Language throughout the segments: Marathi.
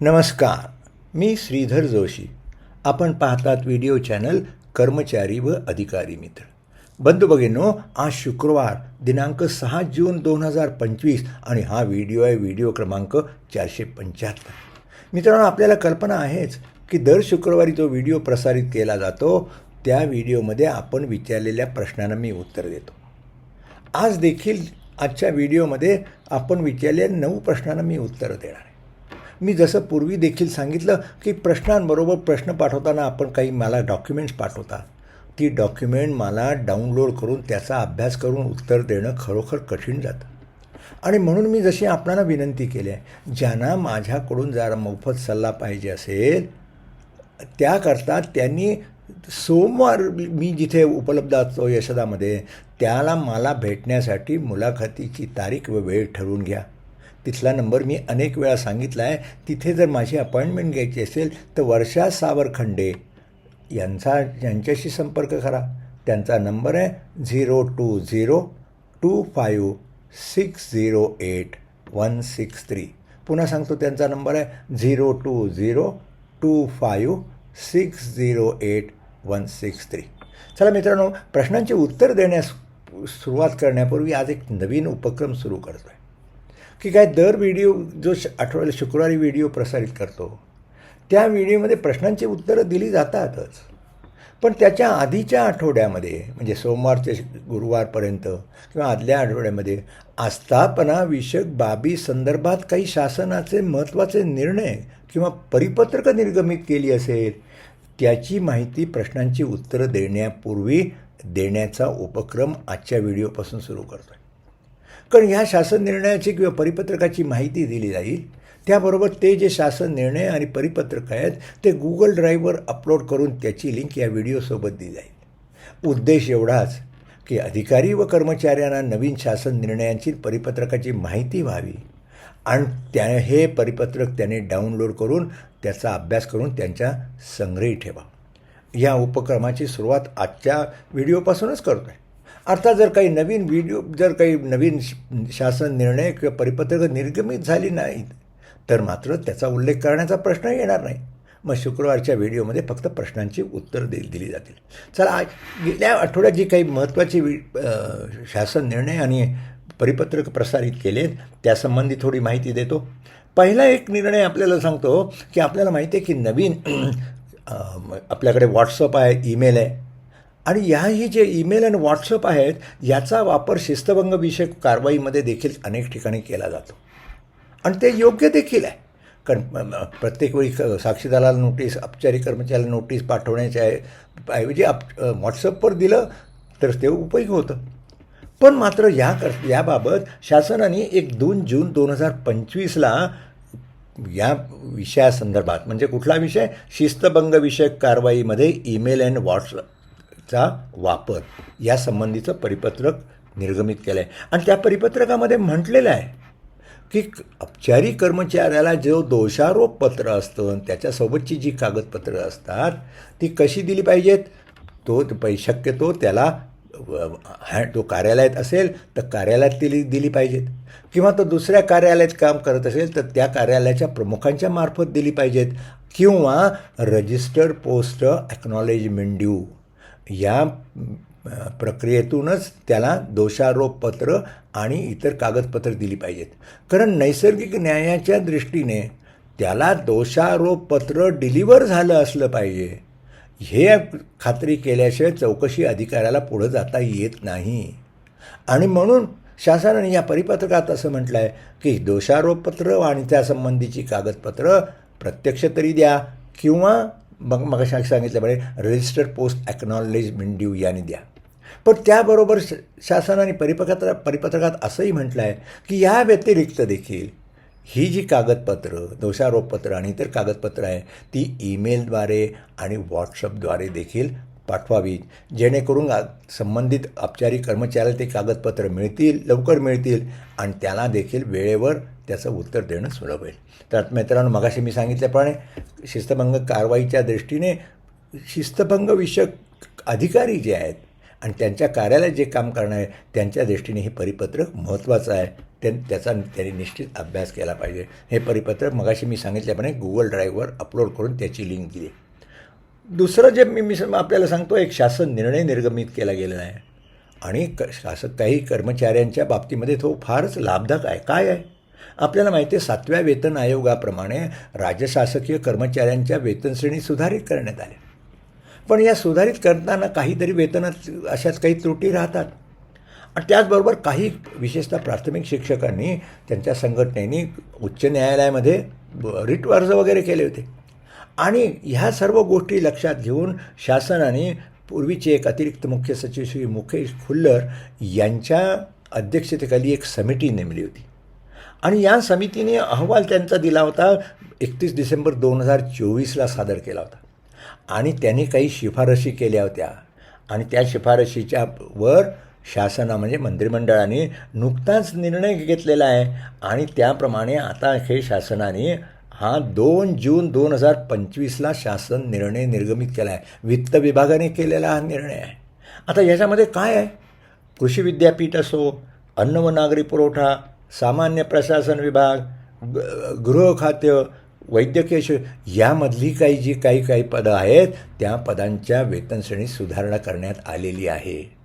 नमस्कार मी श्रीधर जोशी. आपण पाहतात व्हिडिओ चॅनल कर्मचारी व अधिकारी मित्र. बंधू भगिनींनो आज शुक्रवार दिनांक सहा जून दोन हजार पंचवीस आणि हा व्हिडिओ आहे व्हिडिओ क्रमांक चारशे पंच्याहत्तर. मित्रांनो आपल्याला कल्पना आहेच की दर शुक्रवारी जो व्हिडिओ प्रसारित केला जातो त्या व्हिडिओमध्ये आपण विचारलेल्या प्रश्नांना मी उत्तर देतो. आज देखील आजच्या व्हिडिओमध्ये आपण विचारलेल्या नऊ प्रश्नांना मी उत्तर देणार मी जसं पूर्वी देखील सांगितलं की प्रश्नांबरोबर प्रश्न पाठवताना आपण काही मला डॉक्युमेंट्स पाठवता. ती डॉक्युमेंट मला डाउनलोड करून त्याचा अभ्यास करून उत्तर देणं खरोखर कठीण जातं. आणि म्हणून मी जशी आपणाला विनंती केली आहे ज्यांना माझ्याकडून जरा मोफत सल्ला पाहिजे असेल त्याकरता त्यांनी सोमवार मी जिथे उपलब्ध असतो यशदामध्ये त्याला मला भेटण्यासाठी मुलाखतीची तारीख व वेळ ठरवून घ्या. तिथला नंबर मी अनेक वेळा सांगितला आहे. तिथे जर माझी अपॉइंटमेंट घ्यायची असेल तर वर्षा सावरखंडे यांचा यांच्याशी संपर्क करा. त्यांचा नंबर आहे zero two zero two five six zero eight one six three. पुन्हा सांगतो त्यांचा नंबर आहे zero two zero two five six zero eight one six three. चला मित्रांनो प्रश्नांचे उत्तर देण्यास सुरुवात करण्यापूर्वी आज एक नवीन उपक्रम सुरू करतो आहे की काय दर व्हिडिओ जो श आठवड्याला शुक्रवारी व्हिडिओ प्रसारित करतो त्या व्हिडिओमध्ये प्रश्नांची उत्तरं दिली जातातच. पण त्याच्या आधीच्या आठवड्यामध्ये म्हणजे सोमवार ते गुरुवारपर्यंत किंवा आदल्या आठवड्यामध्ये आस्थापनाविषयक बाबी संदर्भात काही शासनाचे महत्त्वाचे निर्णय किंवा परिपत्रकं निर्गमित केली असेल त्याची माहिती प्रश्नांची उत्तरं देण्यापूर्वी देण्याचा उपक्रम आजच्या व्हिडिओपासून सुरू करतो आहे कारण ह्या शासन निर्णयाची किंवा परिपत्रकाची माहिती दिली जाईल. त्याबरोबर ते जे शासन निर्णय आणि परिपत्रक आहेत ते गुगल ड्राईव्हवर अपलोड करून त्याची लिंक या व्हिडिओसोबत दिली जाईल. उद्देश एवढाच की अधिकारी व कर्मचाऱ्यांना नवीन शासन निर्णयांची परिपत्रकाची माहिती व्हावी आणि त्या हे परिपत्रक त्याने डाउनलोड करून त्याचा अभ्यास करून त्यांच्या संग्रही ठेवा. या उपक्रमाची सुरुवात आजच्या व्हिडिओपासूनच करतो आहे अर्थात जर काही नवीन व्हिडिओ जर काही नवीन शासन निर्णय किंवा परिपत्रकं निर्गमित झाली नाहीत तर मात्र त्याचा उल्लेख करण्याचा प्रश्न येणार नाही. मग शुक्रवारच्या व्हिडिओमध्ये फक्त प्रश्नांची उत्तर दे दिली जातील. चला आज गेल्या आठवड्यात जी काही महत्त्वाची शासन निर्णय आणि परिपत्रक प्रसारित केलेत त्यासंबंधी थोडी माहिती देतो. पहिला एक निर्णय आपल्याला सांगतो की आपल्याला माहिती आहे की नवीन आपल्याकडे व्हॉट्सअप आहे ईमेल आहे. आणि ह्याही जे ईमेल आणि व्हॉट्सअप आहेत याचा वापर शिस्तभंग विषयक कारवाईमध्ये देखील अनेक ठिकाणी केला जातो. आणि ते योग्य देखील आहे. कारण प्रत्येक वेळी साक्षीदाराला नोटीस औपचारिक कर्मचाऱ्याला नोटीस पाठवण्याच्या ऐवजी आप व्हॉट्सअपवर दिलं तर ते उपयोगी होतं. पण मात्र या कर याबाबत शासनाने एक दोन जून दोन हजार पंचवीसला या विषयासंदर्भात म्हणजे कुठला विषय? शिस्तभंग विषयक कारवाईमध्ये ईमेल अँड व्हॉट्सअप चा वापर. या संबंधीचं परिपत्रक निर्गमित केलं आहे आणि त्या परिपत्रकामध्ये म्हटलेलं आहे की औपचारिक कर्मचाऱ्याला जो दोषारोप पत्र असतं त्याच्यासोबतची जी कागदपत्रं असतात ती कशी दिली पाहिजेत? तो पै शक्यतो त्याला तो कार्यालयात असेल तर कार्यालयात दिली दिली पाहिजेत. किंवा तो दुसऱ्या कार्यालयात काम करत असेल तर त्या कार्यालयाच्या प्रमुखांच्या मार्फत दिली पाहिजेत. किंवा रजिस्टर्ड पोस्ट ॲक्नॉलेजमेंट ड्यू या प्रक्रियेतूनच त्याला दोषारोपपत्र आणि इतर कागदपत्र दिली पाहिजेत. कारण नैसर्गिक न्यायाच्या दृष्टीने त्याला दोषारोपपत्र डिलिव्हर झालं असलं पाहिजे. हे खात्री केल्याशिवाय चौकशी अधिकाऱ्याला पुढं जाता येत नाही. आणि म्हणून शासनाने या परिपत्रकात असं म्हटलं आहे की दोषारोपपत्र आणि त्यासंबंधीची कागदपत्र प्रत्यक्ष तरी द्या किंवा मग मग सांगितल्याप्रमाणे रजिस्टर्ड पोस्ट ॲक्नॉलेजमेंट ड्यू याने द्या. पण त्याबरोबर श शासनाने परिपत्र परिपत्रकात असंही म्हटलं आहे की या व्यतिरिक्त देखील ही जी कागदपत्र दोषारोपपत्र आणि इतर कागदपत्र आहे ती ईमेलद्वारे आणि व्हॉट्सअपद्वारे देखील पाठवावी जेणेकरून संबंधित औपचारिक कर्मचाऱ्याला ते कागदपत्र मिळतील लवकर मिळतील आणि त्याला देखील वेळेवर त्याचं उत्तर देणं सुलभ होईल. तर मित्रांनो मगाशी मी सांगितल्याप्रमाणे शिस्तभंग कारवाईच्या दृष्टीने शिस्तभंग विषयक अधिकारी जे आहेत आणि त्यांच्या कार्यालयात जे काम करणं आहे त्यांच्या दृष्टीने हे परिपत्रक महत्त्वाचं आहे. त्यां त्याचा त्यांनी निश्चित अभ्यास केला पाहिजे. हे परिपत्रक मगाशी मी सांगितल्याप्रमाणे गुगल ड्राईव्हवर अपलोड करून त्याची लिंक दिली. दुसरं जे मी मी आपल्याला सांगतो एक शासन निर्णय निर्गमित केला गेलेला आहे. आणि क शासक काही कर्मचाऱ्यांच्या बाबतीमध्ये तो फारच लाभदायक आहे. काय आहे? आपल्याला माहिती आहे सातव्या वेतन आयोगाप्रमाणे राजशासकीय कर्मचाऱ्यांच्या वेतनश्रेणी सुधारित करण्यात आल्या पण या सुधारित करताना काहीतरी वेतनात अशाच काही त्रुटी राहतात. आणि त्याचबरोबर काही विशेषतः प्राथमिक शिक्षकांनी त्यांच्या संघटनेनी उच्च न्यायालयामध्ये ब- रिट अर्ज वगैरे केले होते. आणि ह्या सर्व गोष्टी लक्षात घेऊन शासनाने पूर्वीचे एक अतिरिक्त मुख्य सचिव श्री मुकेश खुल्लर यांच्या अध्यक्षतेखाली एक समिती नेमली होती. आणि या समितीने अहवाल त्यांचा दिला होता एकतीस डिसेंबर दोन हजार चोवीसला सादर केला होता. आणि त्यांनी काही शिफारशी केल्या होत्या. आणि त्या शिफारशीच्या वर शासना म्हणजे मंत्रिमंडळाने नुकताच निर्णय घेतलेला आहे. आणि त्याप्रमाणे आता हे शासनाने हा दोन जून दोन हजार पंचवीसला शासन निर्णय निर्गमित केला आहे. वित्त विभागाने केलेला हा निर्णय आहे. आता याच्यामध्ये काय आहे? कृषी विद्यापीठ असो अन्न व नागरी पुरवठा सामान्य प्रशासन विभाग ग- गृह वैद्यकीय शि यामधली काही जी काही काही पदं आहेत त्या पदांच्या वेतनश्रेणीत सुधारणा करण्यात आलेली आहे.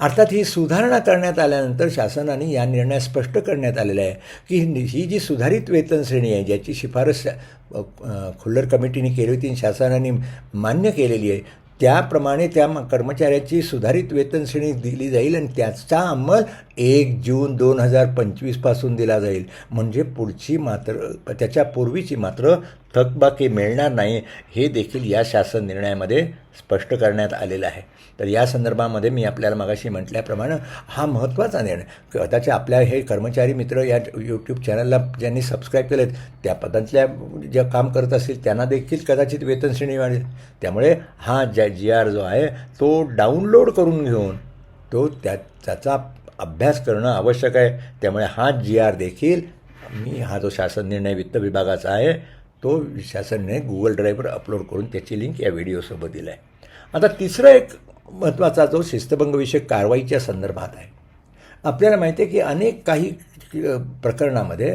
अर्थात ही सुधारणा करण्यात आल्यानंतर शासनाने या निर्णयात स्पष्ट करण्यात आलेला आहे की ही- ही जी सुधारित वेतन श्रेणी आहे ज्याची शिफारस खुल्लर कमिटीने केली होती आणि शासनाने मान्य केलेली आहे त्याप्रमाणे त्या कर्मचाऱ्याची सुधारित वेतन श्रेणी दिली जाईल आणि त्याचा अंमल एक जून दोन हजार पंचवीसपासून दिला जाईल. म्हणजे पुढची मात्र त्याच्या पूर्वीची मात्र थकबाकी मिळणार नाही हे देखील या शासन निर्णयामध्ये स्पष्ट करण्यात आलेलं आहे. तर या संदर्भामध्ये मी आपल्याला मगाशी म्हटल्याप्रमाणे हा महत्त्वाचा निर्णय कदाचित आपल्या हे कर्मचारी मित्र या यूट्यूब चॅनलला ज्यांनी सबस्क्राईब केलेत त्या पदातल्या ज्या काम करत असतील त्यांना देखील कदाचित वेतन श्रेणी वाढेल त्यामुळे हा ज्या जी आर जो आहे तो डाउनलोड करून घेऊन तो त्या त्याचा अभ्यास करणं आवश्यक आहे. त्यामुळे हा जी आर देखील मी हा जो शासन निर्णय वित्त विभागाचा आहे तो शासनने गुगल ड्राईव्हवर अपलोड करून त्याची लिंक या व्हिडिओसोबत दिला आहे आता तिसरा एक महत्त्वाचा जो शिस्तभंगविषयक कारवाईच्या संदर्भात आहे. आपल्याला माहिती आहे की अनेक काही प्रकरणामध्ये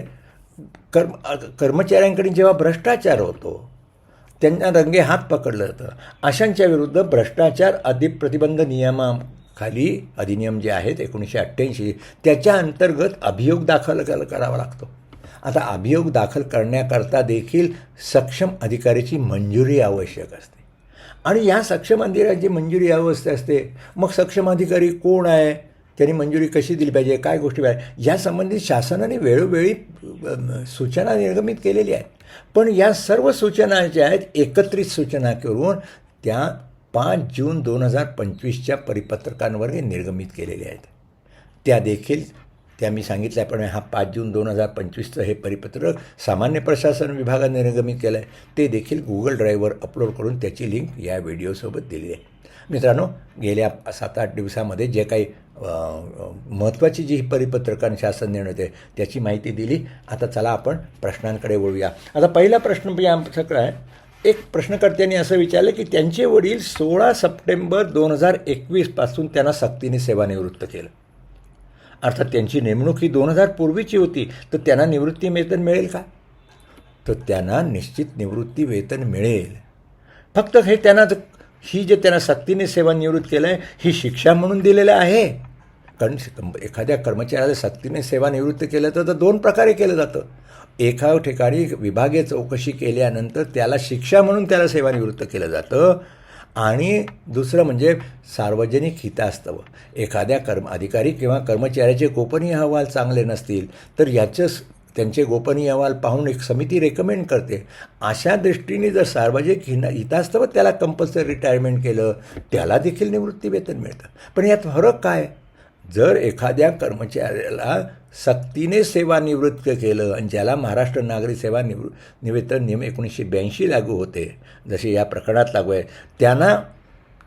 कर्म कर्मचाऱ्यांकडे जेव्हा भ्रष्टाचार होतो त्यांना रंगे हात पकडलं जातं. अशांच्या विरुद्ध भ्रष्टाचार अधिक प्रतिबंध नियमाखाली अधिनियम जे आहेत एकोणीसशे अठ्ठ्याऐंशी त्याच्या अंतर्गत अभियोग दाखल करावा लागतो. आता अभियोग दाखल करण्याकरता देखील सक्षम अधिकाऱ्याची मंजुरी आवश्यक असते. आणि या सक्षम अधिकाऱ्याची मंजुरी आवश्यक असते. मग सक्षम अधिकारी कोण आहे? त्यांनी मंजुरी कशी दिली पाहिजे? काय गोष्टी पाहिजे? यासंबंधित शासनाने वेळोवेळी सूचना निर्गमित केलेल्या आहेत. पण या सर्व सूचना ज्या आहेत एकत्रित सूचना करून त्या पाच जून दोन हजार पंचवीसच्या परिपत्रकांवर निर्गमित केलेल्या आहेत. त्या देखील त्या मी सांगितल्याप्रमाणे हा पाच जून दोन हजार पंचवीसचं हे परिपत्रक सामान्य प्रशासन विभागाने निर्गमित केलं आहे ते देखील गुगल ड्राईव्हवर अपलोड करून त्याची लिंक या व्हिडिओसोबत दिली आहे. मित्रांनो गेल्या सात आठ दिवसामध्ये जे काही महत्त्वाची जी परिपत्रकां शासन निर्णय होते त्याची माहिती दिली. आता चला आपण प्रश्नांकडे वळूया. आता पहिला प्रश्न म्हणजे आमच्याकडे आहे एक प्रश्नकर्त्यांनी असं विचारलं की त्यांचे वडील सोळा सप्टेंबर दोन हजार एकवीसपासून त्यांना सक्तीने सेवानिवृत्त केलं. अर्थात त्यांची नेमणूक ही दोन हजार पूर्वीची होती. तर त्यांना निवृत्ती वेतन मिळेल का? तर त्यांना निश्चित निवृत्ती वेतन मिळेल. फक्त हे त्यांना ही जे त्यांना सक्तीने सेवानिवृत्त केलं आहे ही शिक्षा म्हणून दिलेलं आहे. कारण एखाद्या कर्मचाऱ्याला सक्तीने सेवानिवृत्त केलं तर तर दोन प्रकारे केलं जातं. एका ठिकाणी विभागीय चौकशी केल्यानंतर त्याला शिक्षा म्हणून त्याला सेवानिवृत्त केलं जातं. आणि दुसरं म्हणजे सार्वजनिक हितास्तव. एखाद्या कर्म अधिकारी किंवा कर्मचाऱ्याचे गोपनीय अहवाल चांगले नसतील तर याचं त्यांचे गोपनीय अहवाल पाहून एक समिती रेकमेंड करते. अशा दृष्टीने जर सार्वजनिक हिना हितास्तव त्याला कंपल्सरी रिटायरमेंट केलं त्याला देखील निवृत्ती वेतन मिळतं. पण यात फरक काय? जर एखाद्या कर्मचाऱ्याला सक्तीने सेवानिवृत्त केलं आणि ज्याला महाराष्ट्र नागरी सेवा निवृ निवेतन नियम एकोणीसशे ब्याऐंशी लागू होते जसे या प्रकरणात लागू आहे त्यांना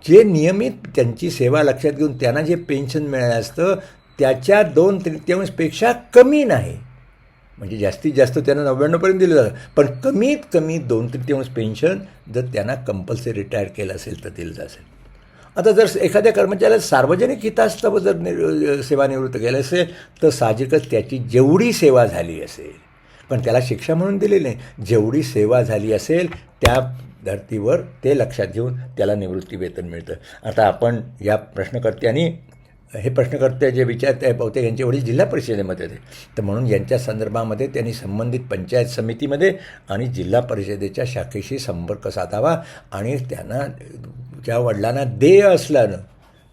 जे नियमित त्यांची सेवा लक्षात घेऊन त्यांना जे पेन्शन मिळालं असतं त्याच्या दोन तृतीयांशपेक्षा कमी नाही. म्हणजे जास्तीत जास्त त्यांना नव्याण्णवपर्यंत दिलं जातं. पण कमीत कमी दोन तृतीयांश पेन्शन जर त्यांना कंपल्सरी रिटायर केलं असेल तर दिलं असेल आता जर एखाद्या कर्मचाऱ्याला सार्वजनिक हितास्तव जर नि सेवानिवृत्त केलं असेल तर साहजिकच त्याची जेवढी सेवा झाली असेल पण त्याला शिक्षा म्हणून दिलेली नाही जेवढी सेवा झाली असेल त्या धर्तीवर ते लक्षात घेऊन त्याला निवृत्ती वेतन मिळतं. आता आपण या प्रश्नकर्त्यांनी हे प्रश्नकर्ते जे विचारत आहे बहुतेक यांचे वडील जिल्हा परिषदेमध्ये होते तर म्हणून यांच्या संदर्भामध्ये त्यांनी संबंधित पंचायत समितीमध्ये आणि जिल्हा परिषदेच्या शाखेशी संपर्क साधावा आणि त्यांना ज्या वडिलांना देय असल्यानं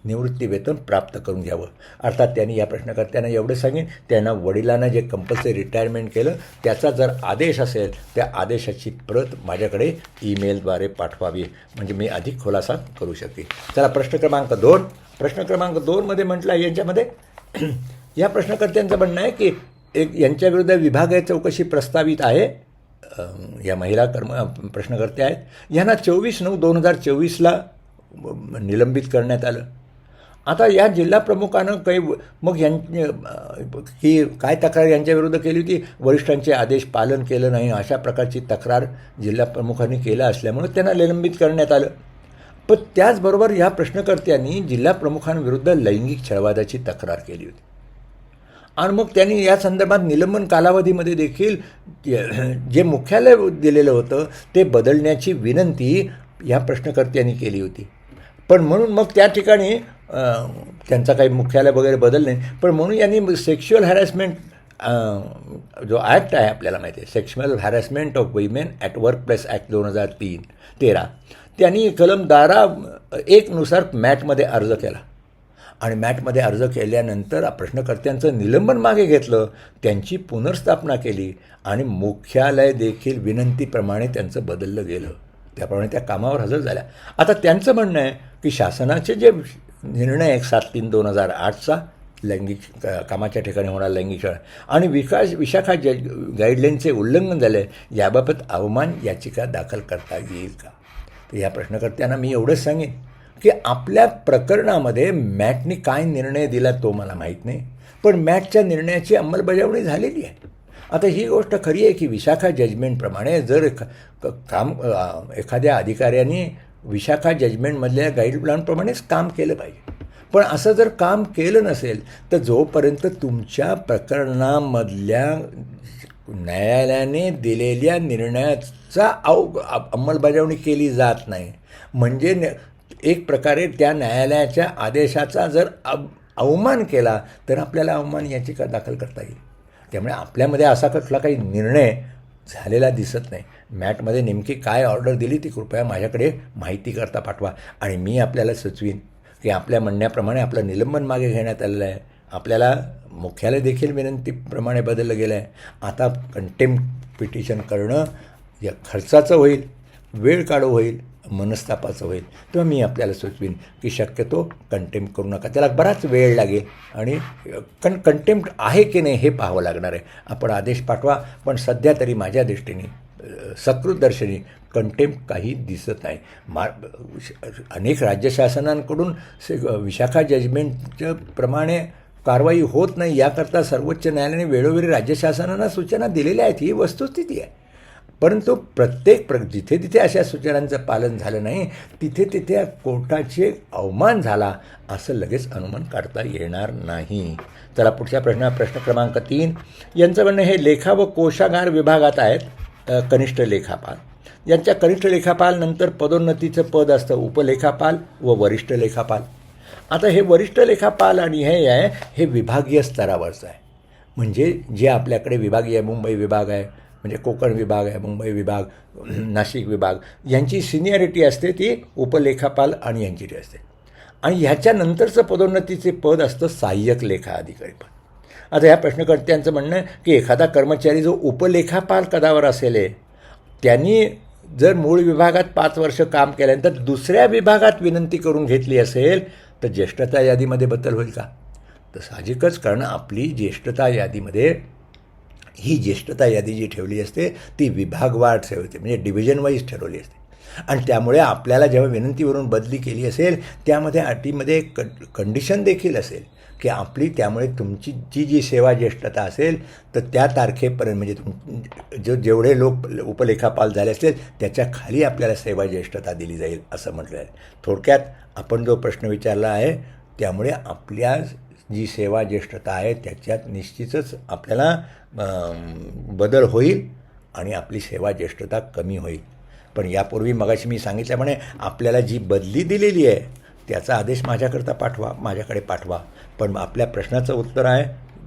निवृत्तीवेतन प्राप्त करून घ्यावं. अर्थात त्यांनी या प्रश्नकर्त्यांना एवढं सांगेन त्यांना वडिलांना जे कंपल्सरी रिटायरमेंट केलं त्याचा जर आदेश असेल त्या आदेशाची प्रत माझ्याकडे ईमेलद्वारे पाठवावी. म्हणजे मी अधिक खुलासा करू शकेन. चला प्रश्न क्रमांक दोन. प्रश्न क्रमांक दोनमध्ये म्हटलं आहे यांच्यामध्ये या प्रश्नकर्त्यांचं म्हणणं आहे की एक यांच्याविरुद्ध विभागीय चौकशी प्रस्तावित आहे. या महिला कर्म प्रश्नकर्त्या आहेत. यांना चोवीस नऊ दोन हजार चोवीसला निलंबित करण्यात आलं. आता या जिल्हा प्रमुखानं काही मग यां ही काय तक्रार यांच्याविरुद्ध केली होती? वरिष्ठांचे आदेश पालन केलं नाही अशा प्रकारची तक्रार जिल्हा प्रमुखांनी केला असल्यामुळे त्यांना निलंबित करण्यात आलं. पण त्याचबरोबर ह्या प्रश्नकर्त्यांनी जिल्हा प्रमुखांविरुद्ध लैंगिक छळवादाची तक्रार केली होती. आणि मग त्यांनी या संदर्भात निलंबन कालावधीमध्ये देखील जे मुख्यालय दिलेलं होतं ते बदलण्याची विनंती या प्रश्नकर्त्यांनी केली होती. पण म्हणून मग त्या ठिकाणी त्यांचा काही मुख्यालय वगैरे बदल नाही. पण म्हणून यांनी सेक्शुअल हॅरॅसमेंट जो ॲक्ट आहे आपल्याला माहिती आहे sexual harassment of women at work place act दोन हजार तीन तेरा त्यांनी कलम दारा एकनुसार मॅटमध्ये अर्ज केला. आणि मॅटमध्ये अर्ज केल्यानंतर प्रश्नकर्त्यांचं निलंबन मागे घेतलं त्यांची पुनर्स्थापना केली आणि मुख्यालय देखील विनंतीप्रमाणे त्यांचं बदललं गेलं. त्याप्रमाणे त्या कामावर हजर झाल्या. आता त्यांचं म्हणणं आहे की शासनाचे जे निर्णय एक सात तीन दोन हजार आठचा लैंगिक कामाच्या ठिकाणी होणार लैंगिक छळ आणि विकास विशाखा जे गाईडलाईनचे उल्लंघन झाले याबाबत अवमान याचिका दाखल करता येईल का? तर या प्रश्नकर्त्यांना मी एवढंच सांगेन की आपल्या प्रकरणामध्ये मॅटनी काय निर्णय दिला तो मला माहीत नाही. पण मॅटच्या निर्णयाची अंमलबजावणी झालेली आहे. आता ही गोष्ट खरी आहे की विशाखा जजमेंटप्रमाणे जर काम एखाद्या अधिकाऱ्याने विशाखा जजमेंटमधल्या गाईडलाईनप्रमाणेच काम केलं पाहिजे. पण असं जर काम केलं नसेल तर जोपर्यंत तुमच्या प्रकरणामधल्या न्यायालयाने दिलेल्या निर्णयाचा अव अंमलबजावणी केली जात नाही. म्हणजे न- एक प्रकारे त्या न्यायालयाच्या आदेशाचा जर अव अवमान केला तर आपल्याला अवमान याचिका दाखल करता येईल. त्यामुळे आपल्यामध्ये असा कुठला काही निर्णय झालेला दिसत नाही. मॅटमध्ये नेमकी काय ऑर्डर दिली ती कृपया माझ्याकडे माहिती करता पाठवा. आणि मी आपल्याला सुचवीन की आपल्या म्हणण्याप्रमाणे आपलं निलंबन मागे घेण्यात आलेलं आहे. आपल्याला मुख्यालय देखील विनंतीप्रमाणे बदललं गेलं आहे. आता कंटेम्प्ट पिटिशन करणं या खर्चाचं होईल वेळ काढू होईल. मनस्तापाचं होईल. तेव्हा मी आपल्याला सुचवीन की शक्यतो कंटेम्प्ट करू नका. त्याला बराच वेळ लागेल आणि कण कंटेम्प्ट आहे की नाही हे पाहावं लागणार आहे. आपण आदेश पाठवा पण सध्या तरी माझ्या दृष्टीने सकृतदर्शनी कंटेम्प्ट काही दिसत नाही. मा अनेक राज्य शासनांकडून विशाखा जजमेंटच्या प्रमाणे कारवाई होत नाही याकरता सर्वोच्च न्यायालयाने वेळोवेळी राज्य शासनांना सूचना दिलेल्या आहेत. ही वस्तुस्थिती आहे. परंतु प्रत्येक प्र जिथे तिथे अशा सूचनांचं पालन झालं नाही तिथे तिथे कोर्टाचे अवमान झाला असं लगेच अनुमान काढता येणार नाही. चला पुढच्या प्रश्न प्रश्न क्रमांक तीन. यांचं म्हणणं हे लेखा व कोशागार विभागात आहेत कनिष्ठ लेखापाल. यांच्या कनिष्ठ लेखापाल नंतर पदोन्नतीचं पद असतं उपलेखापाल व वरिष्ठ लेखापाल. आता हे वरिष्ठ लेखापाल आणि हे आहे हे विभागीय स्तरावरचं आहे. म्हणजे जे आपल्याकडे विभागीय मुंबई विभाग आहे म्हणजे कोकण विभाग आहे मुंबई विभाग नाशिक विभाग यांची सिनियरिटी असते ती उपलेखापाल आणि यांची असते. आणि ह्याच्यानंतरचं पदोन्नतीचे पद असतं सहाय्यक लेखा अधिकारी पद. आता ह्या प्रश्नकर्त्यांचं म्हणणं आहे की एखादा कर्मचारी जो उपलेखापाल पदावर असेल आहे, त्यांनी जर मूळ विभागात पाच वर्ष काम केल्यानंतर दुसऱ्या विभागात विनंती करून घेतली असेल तर ज्येष्ठता यादीमध्ये बदल होईल का? तर साहजिकच कारण आपली ज्येष्ठता यादीमध्ये ही ज्येष्ठता यादी जी ठेवली असते ती विभागवार ठेवते म्हणजे डिव्हिजन वाईज ठरवली असते. आणि त्यामुळे आपल्याला जेव्हा विनंतीवरून बदली केली असेल त्यामध्ये अटीमध्ये क कंडिशन देखील असेल की आपली त्यामुळे तुमची जी जी सेवा ज्येष्ठता असेल तर त्या तारखेपर्यंत म्हणजे तुम जो जेवढे लोक उपलेखापाल झाले असतील त्याच्याखाली आपल्याला सेवा ज्येष्ठता दिली जाईल असं म्हटलं आहे थोडक्यात आपण जो प्रश्न विचारला आहे त्यामुळे आपल्या जी सेवा ज्येष्ठता आहे त्याच्यात निश्चितच आपल्याला बदल होईल आणि आपली सेवा ज्येष्ठता कमी होईल. पण यापूर्वी मगाशी मी सांगितल्याप्रमाणे आपल्याला जी बदली दिलेली आहे त्याचा आदेश माझ्याकरता पाठवा माझ्याकडे पाठवा. पण आपल्या प्रश्नाचं उत्तर आहे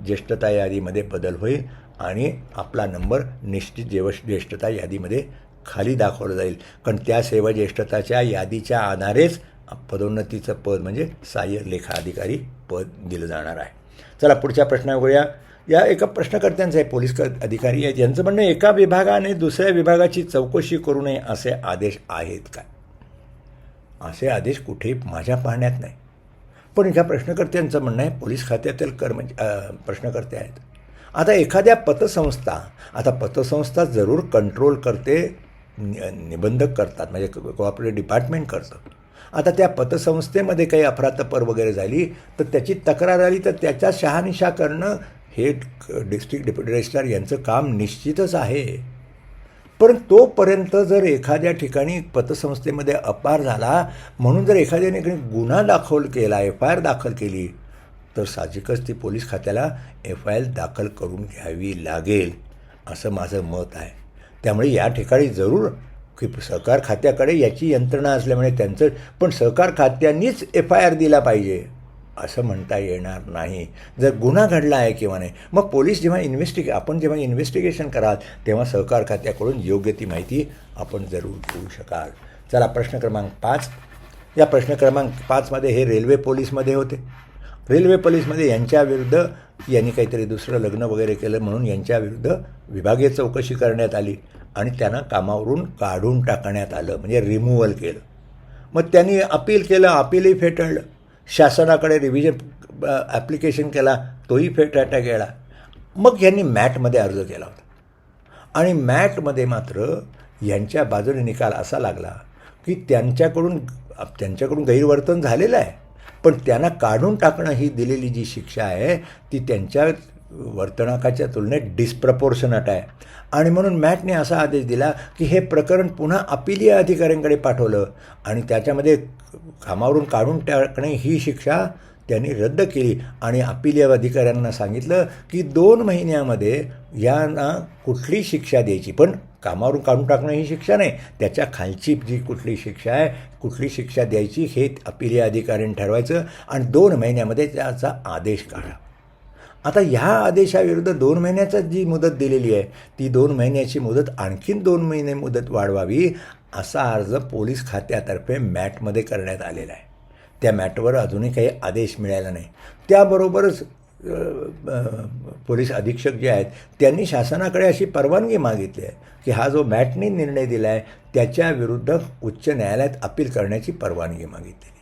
ज्येष्ठता यादीमध्ये बदल होईल आणि आपला नंबर निश्चित जेव ज्येष्ठता यादीमध्ये खाली दाखवलं जाईल. कारण त्या सेवा ज्येष्ठताच्या यादीच्या आधारेच पदोन्नतीचं पद म्हणजे सहाय्यक लेखा अधिकारी पद दिलं जाणार आहे. चला पुढच्या प्रश्नावर या एका प्रश्नकर्त्यांचं आहे पोलीस अधिकारी आहेत. यांचं म्हणणं आहे, एका विभागाने दुसऱ्या विभागाची चौकशी करू नये असे आदेश आहेत काय असे आदेश कुठेही माझ्या पाहण्यात नाही. पण ह्या प्रश्नकर्त्यांचं म्हणणं आहे पोलीस खात्यातील कर्म म्हणजे, प्रश्नकर्ते आहेत. आता एखाद्या पतसंस्था आता पतसंस्था जरूर कंट्रोल करते नि- निबंधक करतात म्हणजे कोऑपरेटिव्ह डिपार्टमेंट करतं. आता त्या पतसंस्थेमध्ये काही अफरातफर वगैरे झाली तर त्याची तक्रार आली तर त्याच्या शहानिशा करणं हे डिस्ट्रिक्ट डेप्युटी रजिस्ट्रार यांचं काम निश्चितच आहे. पण तोपर्यंत जर एखाद्या ठिकाणी पतसंस्थेमध्ये अपार झाला म्हणून जर एखाद्याने गुन्हा दाखल केला एफ आय आर दाखल केली तर साहजिकच ती पोलीस खात्याला एफ आय आर दाखल करून घ्यावी लागेल असं माझं मत आहे. त्यामुळे या ठिकाणी जरूर की सहकार खात्याकडे याची यंत्रणा असल्यामुळे त्यांचं पण सहकार खात्यांनीच एफ आय आर दिला पाहिजे असं म्हणता येणार नाही. जर गुन्हा घडला आहे किंवा नाही मग पोलीस जेव्हा इन्व्हेस्टिगे आपण जेव्हा इन्व्हेस्टिगेशन कराल तेव्हा सहकार खात्याकडून योग्य ती माहिती आपण जरूर घेऊ शकाल. चला प्रश्न क्रमांक पाच. या प्रश्न क्रमांक पाचमध्ये हे रेल्वे पोलीसमध्ये होते. रेल्वे पोलीसमध्ये यांच्याविरुद्ध यांनी काहीतरी दुसरं लग्न वगैरे केलं म्हणून यांच्याविरुद्ध विभागीय चौकशी करण्यात आली. आणि त्यांना कामावरून काढून टाकण्यात आलं म्हणजे रिमूव्हल केलं. मग त्यांनी अपील केलं अपीलही फेटाळलं. शासनाकडे रिव्हिजन ॲप्लिकेशन केला तोही फेटाटा गेला. मग यांनी मॅटमध्ये अर्ज केला होता. आणि मॅटमध्ये मात्र यांच्या बाजूने निकाल असा लागला की त्यांच्याकडून त्यांच्याकडून गैरवर्तन झालेलं आहे. पण त्यांना काढून टाकणं ही दिलेली जी शिक्षा आहे ती त्यांच्या वर्तणकाच्या तुलनेत डिस्प्रपोर्शनट आहे. आणि म्हणून मॅटने असा आदेश दिला की हे प्रकरण पुन्हा अपिलीय अधिकाऱ्यांकडे पाठवलं आणि त्याच्यामध्ये कामावरून काढून टाकणे ही शिक्षा त्यांनी रद्द केली. आणि अपिलीय अधिकाऱ्यांना सांगितलं की दोन महिन्यामध्ये यांना कुठली शिक्षा द्यायची. पण कामावरून काढून टाकणं ही शिक्षा नाही. त्याच्या खालची जी कुठली शिक्षा आहे कुठली शिक्षा द्यायची हे अपिलीय अधिकाऱ्यांनी ठरवायचं आणि दोन महिन्यामध्ये त्याचा आदेश काढा. आता ह्या आदेशाविरुद्ध दोन महिन्याचा जी मुदत दिलेली आहे ती दोन महिन्याची मुदत आणखीन दोन महिने मुदत वाढवावी असा अर्ज पोलीस खात्यातर्फे मॅटमध्ये करण्यात आलेला आहे. त्या मॅटवर अजूनही काही आदेश मिळाला नाही. त्याबरोबरच पोलीस अधीक्षक जे आहेत त्यांनी शासनाकडे अशी परवानगी मागितली आहे की हा जो मॅटने निर्णय दिला आहे त्याच्याविरुद्ध उच्च न्यायालयात अपील करण्याची परवानगी मागितली. आहे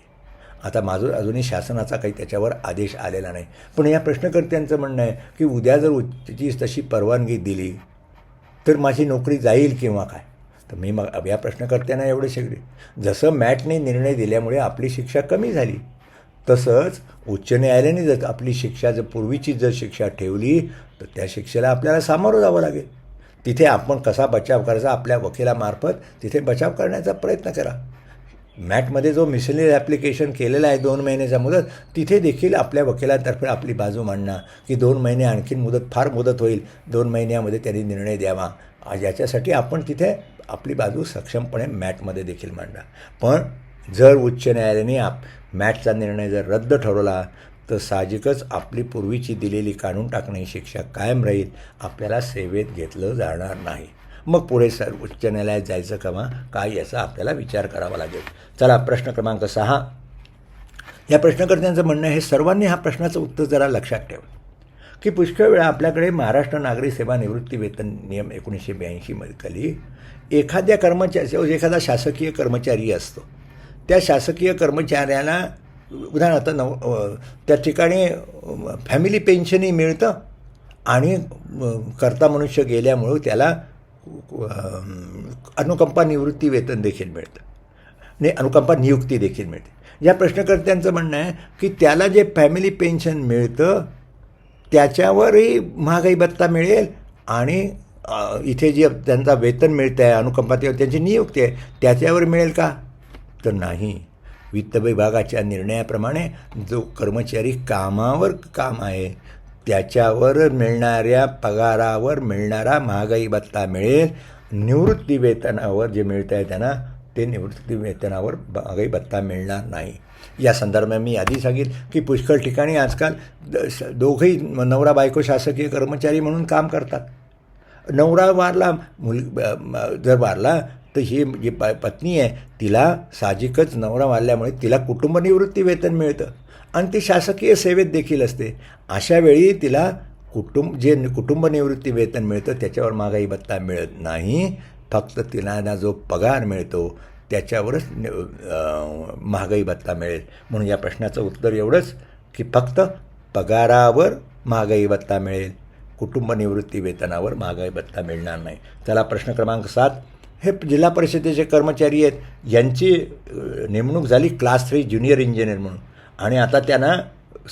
आता माझं अजूनही शासनाचा काही त्याच्यावर आदेश आलेला नाही. पण या प्रश्नकर्त्यांचं म्हणणं आहे की उद्या जर उच्चची तशी परवानगी दिली तर माझी नोकरी जाईल किंवा काय? तर मी मग या प्रश्नकर्त्यांना एवढे शिकले जसं मॅटने निर्णय दिल्यामुळे आपली शिक्षा कमी झाली तसंच उच्च न्यायालयाने जर आपली शिक्षा जर पूर्वीची जर शिक्षा ठेवली तर त्या शिक्षेला आपल्याला सामोरं जावं लागेल. तिथे आपण कसा बचाव करायचा आपल्या वकिलामार्फत तिथे बचाव करण्याचा प्रयत्न करा. मॅटमध्ये जो मिशनरी ॲप्लिकेशन केलेला आहे दोन महिन्याचा मुदत तिथे देखील आपल्या वकिलातर्फे आपली बाजू मांडणं की दोन महिने आणखीन मुदत फार मुदत होईल. दोन महिन्यामध्ये त्यांनी निर्णय द्यावा. याच्यासाठी आपण तिथे आपली बाजू सक्षमपणे मॅटमध्ये देखील मांडा. पण जर उच्च न्यायालयाने आप मॅटचा निर्णय जर रद्द ठरवला तर साहजिकच आपली पूर्वीची दिलेली काढून टाकणे ही शिक्षा कायम राहील. आपल्याला सेवेत घेतलं जाणार नाही. मग पुढे सर्वोच्च उच्च न्यायालयात जायचं कमा काय याचा आपल्याला विचार करावा लागेल. चला प्रश्न क्रमांक सहा. या प्रश्नकर्त्यांचं म्हणणं हे सर्वांनी हा प्रश्नाचं उत्तर जरा लक्षात ठेवा. की पुष्कळ वेळा आपल्याकडे महाराष्ट्र नागरी सेवा निवृत्ती वेतन नियम एकोणीसशे ब्याऐंशीमध्ये खाली एखाद्या कर्मचारी एखादा शासकीय कर्मचारी असतो. त्या शासकीय कर्मचाऱ्याला उदाहरणार्थ नव त्या ठिकाणी फॅमिली पेन्शनही मिळतं आणि करता कर्ता मनुष्य गेल्यामुळं त्याला अनुकंपा निवृत्ती वेतन देखील मिळतं. नाही अनुकंपा नियुक्ती देखील मिळते. या प्रश्नकर्त्यांचं म्हणणं आहे की त्याला जे फॅमिली पेन्शन मिळतं त्याच्यावरही महागाई भत्ता मिळेल आणि इथे जे त्यांचा वेतन मिळतं आहे अनुकंपातीवर त्यांची नियुक्ती आहे त्याच्यावर मिळेल का? तर नाही. वित्त विभागाच्या निर्णयाप्रमाणे जो कर्मचारी कामावर काम आहे त्याच्यावर मिळणाऱ्या पगारावर मिळणारा महागाई भत्ता मिळेल. निवृत्ती वेतनावर जे मिळतं आहे त्यांना ते निवृत्ती वेतनावर महागाई भत्ता मिळणार नाही. या संदर्भात मी आधी सांगेन की पुष्कळ ठिकाणी आजकाल द- दोघंही नवरा बायको शासकीय कर्मचारी म्हणून काम करतात. नवरा वारला मुल जर वारला तर ही जी प पत्नी आहे तिला साहजिकच नवरा वारल्यामुळे तिला कुटुंब निवृत्ती वेतन मिळतं. आणि ती शासकीय सेवेत देखील असते. अशा वेळी तिला कुटुंब जे कुटुंब निवृत्ती वेतन मिळतं त्याच्यावर महागाई भत्ता मिळत नाही. फक्त तिला ना जो पगार मिळतो त्याच्यावरच महागाई भत्ता मिळेल. म्हणून या प्रश्नाचं उत्तर एवढंच की फक्त पगारावर महागाई भत्ता मिळेल. कुटुंब निवृत्ती वेतनावर महागाई भत्ता मिळणार नाही. त्याला प्रश्न क्रमांक सात. हे जिल्हा परिषदेचे कर्मचारी आहेत. यांची नेमणूक झाली क्लास थ्री ज्युनियर इंजिनियर म्हणून. आणि आता त्यांना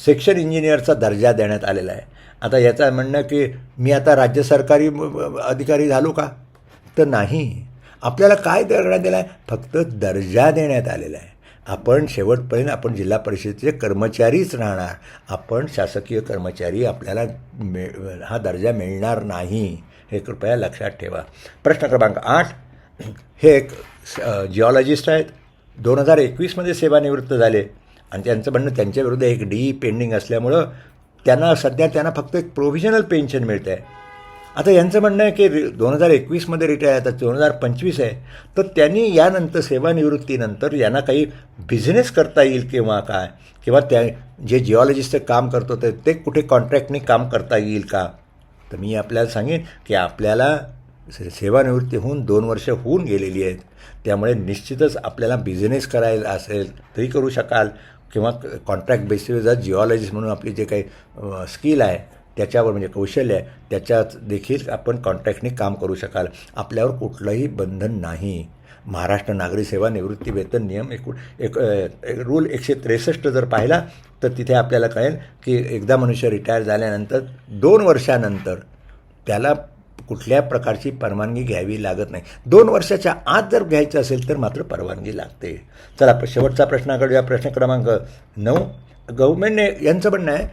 सेक्शन इंजिनियरचा दर्जा देण्यात आलेला आहे. आता याचं म्हणणं की मी आता राज्य सरकारी अधिकारी झालो का? तर नाही. आपल्याला काय दर्जा दिला आहे फक्त दर्जा देण्यात आलेला आहे. आपण शेवटपर्यंत आपण जिल्हा परिषदेचे कर्मचारीच राहणार. आपण शासकीय कर्मचारी आपल्याला मिळ हा दर्जा मिळणार नाही. हे कृपया लक्षात ठेवा. प्रश्न क्रमांक आठ. हे एक जिओलॉजिस्ट आहेत. दोन हजार एकवीसमध्ये सेवानिवृत्त झाले. आणि त्यांचं म्हणणं त्यांच्याविरुद्ध एक डी पेंडिंग असल्यामुळं त्यांना सध्या त्यांना फक्त एक प्रोव्हिजनल पेन्शन मिळतं आहे आता यांचं म्हणणं आहे की दोन हजार एकवीसमध्ये रिटायर आता दोन हजार पंचवीस आहे. तर त्यांनी यानंतर सेवानिवृत्तीनंतर यांना काही बिझनेस करता येईल किंवा काय? किंवा त्या जे जिओलॉजिस्टचं काम करतो ते ते कुठे कॉन्ट्रॅक्टनी काम करता येईल का? तर मी आपल्याला सांगेन की आपल्याला सेवानिवृत्ती होऊन दोन वर्ष होऊन गेलेली आहेत. त्यामुळे निश्चितच आपल्याला बिझनेस करायला असेल तरी करू शकाल. किंवा कॉन्ट्रॅक्ट बेसिसवर जर जिओलॉजिस्ट म्हणून आपली जे काही स्किल आहे त्याच्यावर म्हणजे कौशल्य आहे त्याच्यात देखील आपण कॉन्ट्रॅक्टने काम करू शकाल. आपल्यावर कुठलंही बंधन नाही. महाराष्ट्र नागरी सेवा निवृत्ती वेतन नियम एकूण एक एक रूल एकशे त्रेसष्ट जर पाहिला तर तिथे आपल्याला कळेल की एकदा मनुष्य रिटायर झाल्यानंतर दोन वर्षानंतर त्याला कुठल्या प्रकारची परवानगी घ्यावी लागत नाही. दोन वर्षाच्या आत जर घ्यायचं असेल तर मात्र परवानगी लागते. चला शेवटचा प्रश्नाकडे या प्रश्न क्रमांक नऊ. गव्हर्मेंटने यांचं म्हणणं आहे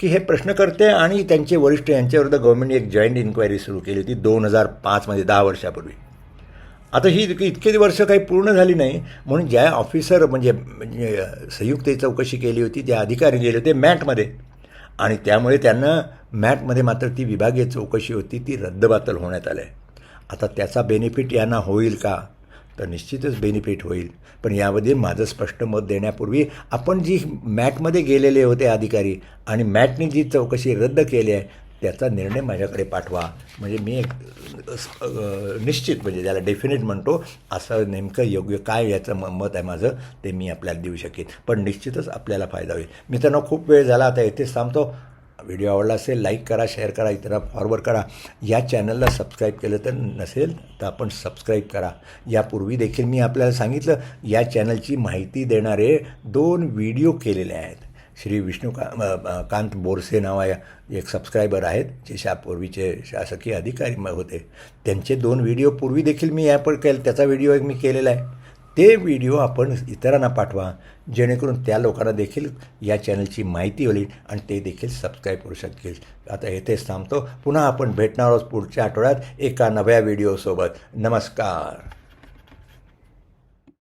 की हे प्रश्नकर्ते आणि त्यांचे वरिष्ठ यांच्याविरुद्ध गव्हर्मेंटने एक जॉईंट इन्क्वायरी सुरू केली होती दोन हजार पाचमध्ये दहा वर्षापूर्वी. आता ही इतके वर्ष काही पूर्ण झाली नाही. म्हणून ज्या ऑफिसर म्हणजे म्हणजे संयुक्त चौकशी केली होती ज्या अधिकारी गेले होते मॅटमध्ये. आणि त्यामुळे त्यांना मॅटमध्ये मात्र ती विभागीय चौकशी होती ती रद्दबातल होण्यात आलं आहे आता त्याचा बेनिफिट यांना होईल का? तर निश्चितच बेनिफिट होईल. पण यामध्ये माझं स्पष्ट मत देण्यापूर्वी आपण जी मॅटमध्ये गेलेले होते अधिकारी आणि मॅटने जी चौकशी रद्द केली आहे त्याचा निर्णय माझ्याकडे पाठवा. म्हणजे मी एक निश्चित म्हणजे ज्याला डेफिनेट म्हणतो असं नेमकं योग्य काय याचं म मत आहे माझं ते मी आपल्याला देऊ शकेन. पण निश्चितच आपल्याला फायदा होईल. मित्रांनो खूप वेळ झाला आता येथेच थांबतो. व्हिडिओ आवडला असेल लाईक करा शेअर करा इतरांना फॉरवर्ड करा. या चॅनलला सबस्क्राईब केलं तर नसेल तर आपण सबस्क्राईब करा. यापूर्वी देखील मी आपल्याला सांगितलं या चॅनलची माहिती देणारे दोन व्हिडिओ केलेले आहेत. श्री विष्णू का कांत बोरसे नावा एक सबस्क्रायबर आहेत जे शापूर्वीचे शासकीय अधिकारी होते. त्यांचे दोन व्हिडिओ पूर्वी देखील मी यापर केलं त्याचा व्हिडिओ एक मी केलेला आहे. ते व्हिडिओ आपण इतरांना पाठवा. जेणेकरून त्या लोकांना देखील या चॅनलची माहिती होईल आणि ते देखील सबस्क्राईब करू शकतील आता येथेच थांबतो. पुन्हा आपण भेटणार आहोत पुढच्या आठवड्यात एका नव्या व्हिडिओसोबत नमस्कार.